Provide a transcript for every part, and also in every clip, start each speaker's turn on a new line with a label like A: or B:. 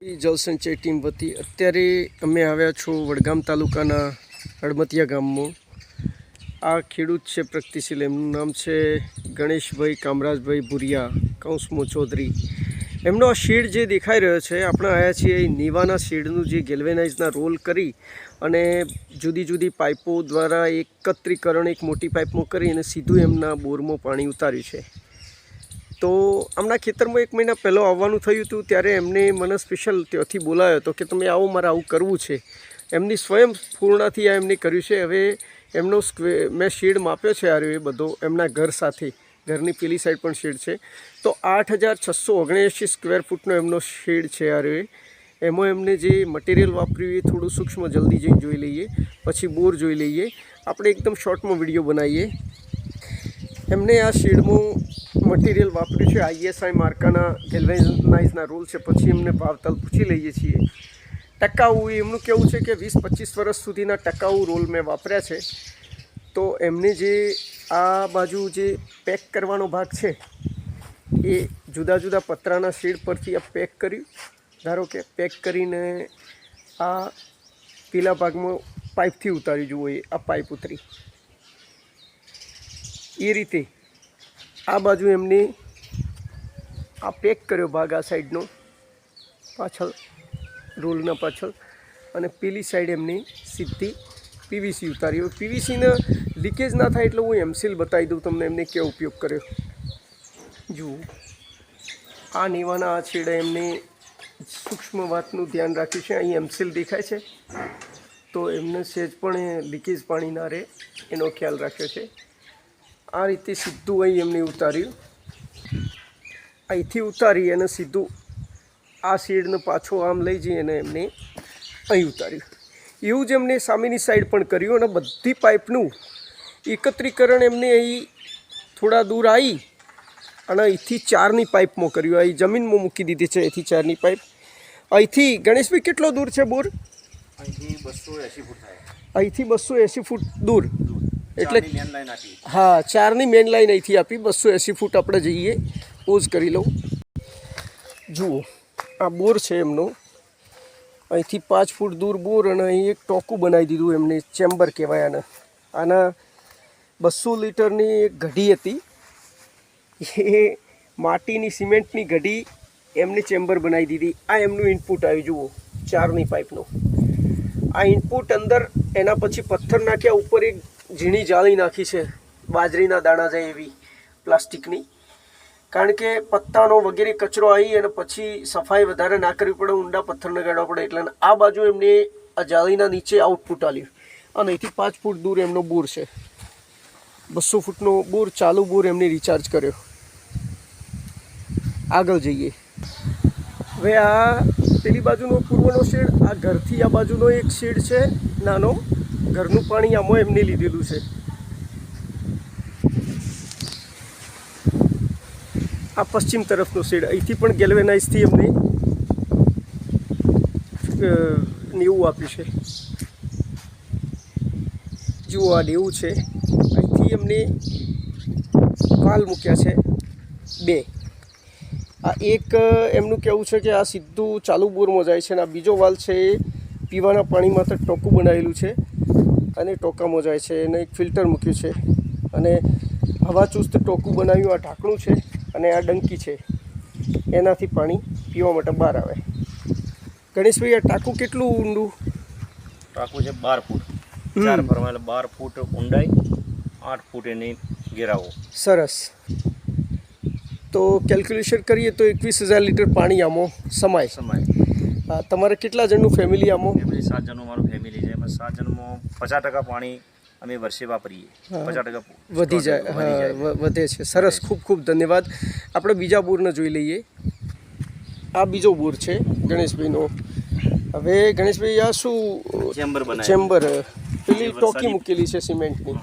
A: જલસંચય team વતી અત્યારે અમે આવ્યા છો વડગામ તાલુકાના હળમતિયા ગામમાં. આ ખેડૂત છે પ્રગતિશીલ, એમનું નામ છે ગણેશભાઈ કામરાજભાઈ ભુરિયા, કૌંસમો ચૌધરી. એમનો આ શેડ જે દેખાઈ રહ્યો છે, આપણે આવ્યા છીએ નીવાના શેડનું જે ગેલ્વેનાઇઝના રોલ કરી અને જુદી જુદી પાઇપો દ્વારા એકત્રીકરણ, એક મોટી પાઇપમાં કરી અને સીધું એમના બોરમાં પાણી ઉતાર્યું છે. તો આમના ખેતરમાં એક મહિના પહેલાં આવવાનું થયું હતું, ત્યારે એમને મને સ્પેશિયલ ત્યાંથી બોલાયો હતો કે તમે આવો, મારે આવું કરવું છે. એમની સ્વયં પૂર્ણાથી આ એમને કર્યું છે. હવે એમનો સ્ક્વે મેં શેડ માપ્યો છે આ એ બધો, એમના ઘર સાથે. ઘરની પેલી સાઈડ પણ શેડ છે. તો આઠ હજાર છસો ઓગણએંશી સ્ક્વેર ફૂટનો એમનો શેડ છે આ એ. એમાં એમને જે મટીરિયલ વાપર્યું એ થોડું સૂક્ષ્મ જલ્દી જઈને જોઈ લઈએ, પછી બોર જોઈ લઈએ. આપણે એકદમ શોર્ટમાં વીડિયો બનાવીએ. એમને આ શેડમાં મટીરિયલ વાપર્યું છે આઈએસઆઈ માર્કાના ગેલ્વેનાઇઝના રૂલ છે, પછી એમને ભાવતાલ પૂછી લઈએ છીએ. ટકાઉ, એમનું કેવું છે કે વીસ પચીસ વર્ષ સુધીના ટકાઉ રોલ મેં વાપર્યા છે. તો એમને જે આ બાજુ જે પેક કરવાનો ભાગ છે, એ જુદા જુદા પતરાના શેડ પરથી આ પેક કર્યું. ધારો કે પેક કરીને આ પીલા ભાગમાં પાઇપથી ઉતારી જુઓ એ આ પાઇપ ઉતરી. એ રીતે આ બાજુ એમને આ પેક કર્યો ભાગ આ સાઈડનો પાછળ, રોલના પાછળ. અને પેલી સાઈડ એમની સીધી પીવીસી ઉતારી. હવે પીવીસીને લીકેજ ના થાય એટલે હું એમસીલ બતાવી દઉં તમને એમને કેવો ઉપયોગ કર્યો. જુઓ. આ નીવાના આ છેડે એમને સૂક્ષ્મ વાતનું ધ્યાન રાખ્યું છે. અહીં એમસીલ દેખાય છે. તો એમને સહેજ પણ લીકેજ પાણી ના રહે, એનો ખ્યાલ રાખ્યો છે. આ રીતે સીધું અહીં એમને ઉતાર્યું. અહીંથી ઉતારી અને સીધું આ શેડને પાછો આમ લઈ જઈ અને એમને અહીં ઉતાર્યું. એવું જ એમને સામેની સાઈડ પણ કર્યું અને બધી પાઇપનું એકત્રીકરણ એમને અહીં થોડા દૂર આવી અને અહીંથી ચારની પાઇપમાં કર્યું. અહીં જમીનમાં મૂકી દીધી છે અહીંથી ચારની પાઇપ. અહીંથી ગણેશભાઈ કેટલો દૂર છે બોર?
B: અહીંથી બસો એંસી ફૂટ
A: અહીંથી બસો એંસી ફૂટ દૂર. એટલે હા ચારની મેન લાઈન અહીંથી આપી. બસો એંસી ફૂટ આપણે જઈએ. પોઝ કરી લઉં. જુઓ આ બોર છે એમનો. અહીંથી પાંચ ફૂટ દૂર બોર અને અહીં એક ટોકું બનાવી દીધું એમને. ચેમ્બર કહેવાય આને. આના બસો લીટરની એક ઘડી હતી. એ માટીની સિમેન્ટની ઘડી એમને ચેમ્બર બનાવી દીધી. આ એમનું ઇનપુટ આવ્યું જુઓ. ચારની પાઇપનું આ ઇનપુટ અંદર એના પછી પથ્થર નાખ્યા ઉપર એક ઝીણી જાળી નાખી છે, બાજરીના દાણા જાય એવી, પ્લાસ્ટિકની. કારણ કે પત્તાનો વગેરે કચરો આવી અને પછી સફાઈ વધારે ના કરવી પડે, ઊંડા પથ્થર ગાડવા પડે એટલે આ બાજુ એમને આ જાળીના નીચે આઉટપુટ આલ્યું અને અહીંથી પાંચ ફૂટ દૂર એમનો બોર છે. બસો ફૂટનો બોર, ચાલુ બોર એમને રિચાર્જ કર્યો. આગળ જઈએ. હવે આ પેલી બાજુનો પૂર્વનો શેડ, આ ઘરથી આ બાજુનો એક શેડ છે, નાનો. ઘરનું પાણી આમાં એમને લીધેલું છે. આ પશ્ચિમ તરફનો શેડ, અહીંથી પણ ગેલ્વેનાઇઝથી એમને નેવું આપ્યું છે. જુઓ આ નેવું છે. અહીંથી એમને વાલ મૂક્યા છે બે. આ એક એમનું કહેવું છે કે આ સીધું ચાલુ બોરમાં જાય છે અને આ બીજો વાલ છે એ પીવાના પાણી માટે ટોકું બનાવેલું છે. અને ટોકામાં જાય છે એને એક ફિલ્ટર મૂક્યું છે. અને હવા ચુસ્ત ટોકું બનાવ્યું આ ઢાંકણું છે અને આ ડંકી છે. એનાથી પાણી પીવા માટે બહાર આવે. ગણેશભાઈ આ ટાંકું કેટલું ઊંડું?
B: ટાંકું છે બાર ફૂટ. ચાર ભરવા એટલે બાર ફૂટ ઊંડાઈ આઠ ફૂટ એની ઘેરાવો.
A: સરસ. તો કેલ્ક્યુલેશન કરીએ તો એકવીસ હજાર લીટર પાણી આમાં સમાય.
B: સમાય.
A: તમારે કેટલા જણનું ફેમિલી આમાં?
B: ફેમિલી સાત જણનું મારું જણમાં પચાસ ટકા પાણી અમે વર્ષે વાપરીએ. પચાસ ટકા
A: વધી જાય.
B: વધી
A: છે. સરસ. ખૂબ ખૂબ ધન્યવાદ. આપણે બીજા બોરને જોઈ લઈએ. આ બીજો બોર છે ગણેશભાઈનો. હવે ગણેશભાઈ આ શું
B: ચેમ્બર.
A: ચેમ્બર? પેલી ટોકી મૂકેલી છે સિમેન્ટની.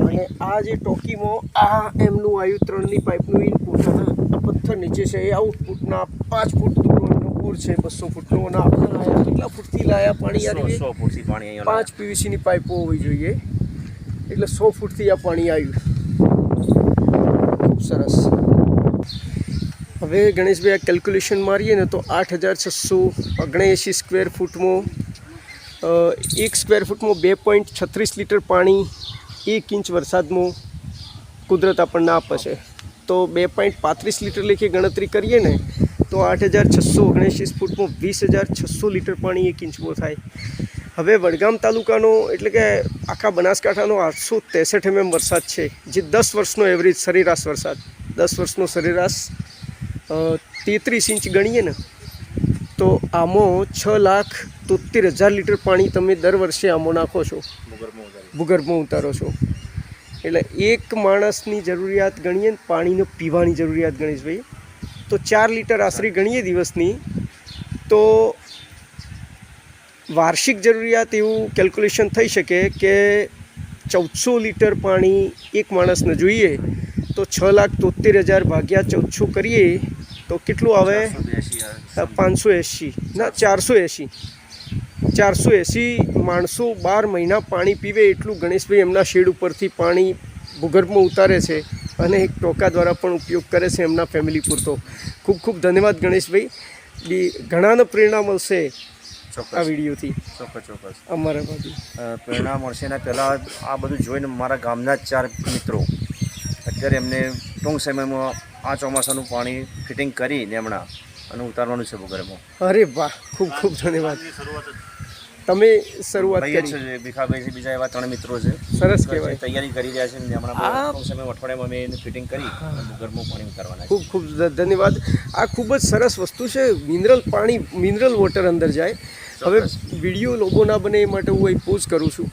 A: અને આ જે ટોકીમાં આ એમનું આયુ ત્રણની પાઇપનું ઇનપુટ અને પથ્થર નીચે છે એ આઉટપુટના પાંચ ફૂટ બોર છે બસો ફૂટનો અને આપણે લાયા. કેટલા ફૂટથી લાયા પાણી યાર?
B: સો સો ફૂટથી પાણી આવ્યું
A: પાંચ પીવીસીની પાઇપો હોવી જોઈએ. એટલે સો ફૂટથી આ પાણી આવ્યું. ખૂબ સરસ. હવે ગણેશભાઈ આ કેલ્ક્યુલેશન મારીએ ને તો આઠ હજાર છસો ઓગણએંશી સ્ક્વેર ફૂટમાં એક સ્ક્વેર ફૂટમાં બે પોઈન્ટ છત્રીસ લીટર પાણી એક ઇંચ વરસાદમાં કુદરત આપણને આપે છે. તો બે પોઈન્ટ પાંત્રીસ લીટર લેખી ગણતરી કરીએ ને તો આઠ હજાર છસો ઓગણએંસી ફૂટમાં વીસ હજાર છસો લીટર પાણી એક ઇંચમાં થાય. હવે વડગામ તાલુકાનો એટલે કે આખા બનાસકાંઠાનો આઠસો ત્રેસઠ એમએમ વરસાદ છે જે દસ વર્ષનો એવરેજ સરેરાશ વરસાદ દસ વર્ષનો સરેરાશ તેત્રીસ ઇંચ ગણીએ ને તો આમાં છ લાખ તોતેર હજાર લીટર પાણી તમે દર વર્ષે આમાં નાખો છો.
B: ભૂગર્ભમાં ઉતારો
A: છો. એટલે એક માણસની જરૂરિયાત ગણીએ ને પાણીનો પીવાની જરૂરિયાત ગણેશભાઈ તો ચાર લીટર આશરે ગણીએ દિવસની. તો વાર્ષિક જરૂરિયાત એવું કેલ્ક્યુલેશન થઈ શકે કે ચૌદસો લીટર પાણી એક માણસને જોઈએ તો છ લાખ તોતેર હજાર ભાગ્યા ચૌદસો કરીએ તો કેટલું આવે. પાંચસો એંશી. ના ચારસો એંશી. ચારસો એંસી માણસો બાર મહિના પાણી પીવે એટલું ગણેશભાઈ એમના શેડ ઉપરથી પાણી ભૂગર્ભમાં ઉતારે છે અને એક ટોકા દ્વારા પણ ઉપયોગ કરે છે એમના ફેમિલી પૂરતો. ખૂબ ખૂબ ધન્યવાદ ગણેશભાઈ. બી ઘણાને પ્રેરણા મળશે આ વિડીયોથી.
B: ચોક્કસ ચોક્કસ.
A: અમારા બાજુ
B: પ્રેરણા મળશે એના પહેલાં આ બધું જોઈને મારા ગામના ચાર મિત્રો અત્યારે એમને ટૂંક સમયમાં આ ચોમાસાનું પાણી ફિટિંગ કરીને હમણાં અને ઉતારવાનું છે ભૂગર્ભમાં.
A: અરે વાહ ખૂબ ખૂબ ધન્યવાદ. તમે શરૂઆત કરી.
B: છે ભીખાભાઈ છે બીજા એવા ત્રણ મિત્રો છે.
A: સરસ કહેવાય.
B: તૈયારી કરી રહ્યા છે ને હમણાં ટૂંક અઠવાડિયામાં અમે એને ફિટિંગ કરી અને પાણી ઉતારવાના
A: ખૂબ ખૂબ ધન્યવાદ. આ ખૂબ જ સરસ વસ્તુ છે. મિનરલ પાણી મિનરલ વોટર અંદર જાય. હવે વીડિયો લોબો ના બને એ માટે હું અહીં પોઝ કરું છું.